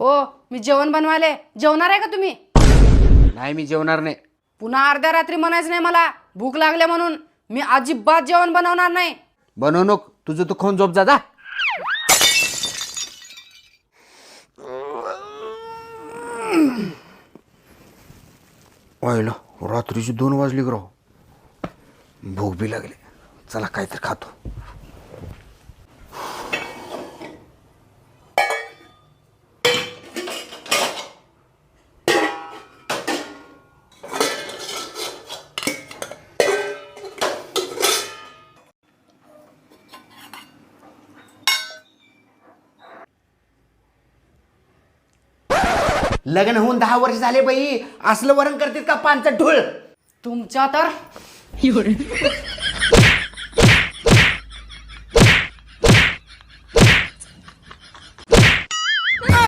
हो मी जेवण बनवायले. जेवणार आहे का तुम्ही? नाही मी जेवणार नाही. पुन्हा अर्ध्या रात्री म्हणायचं नाही मला. भूक लागले म्हणून मी अजिबात जेवण बनवणार नाही. बनवू नको. तुझं तू खाऊन झोप जा जा. व्हायला रात्रीची दोन वाजली राव. भूक बी लागली. चला काहीतरी खातो. लग्न होऊन दहा वर्ष झाले बाई. असलं वरण करतील का पानचं ढोळ? तुमच्या तर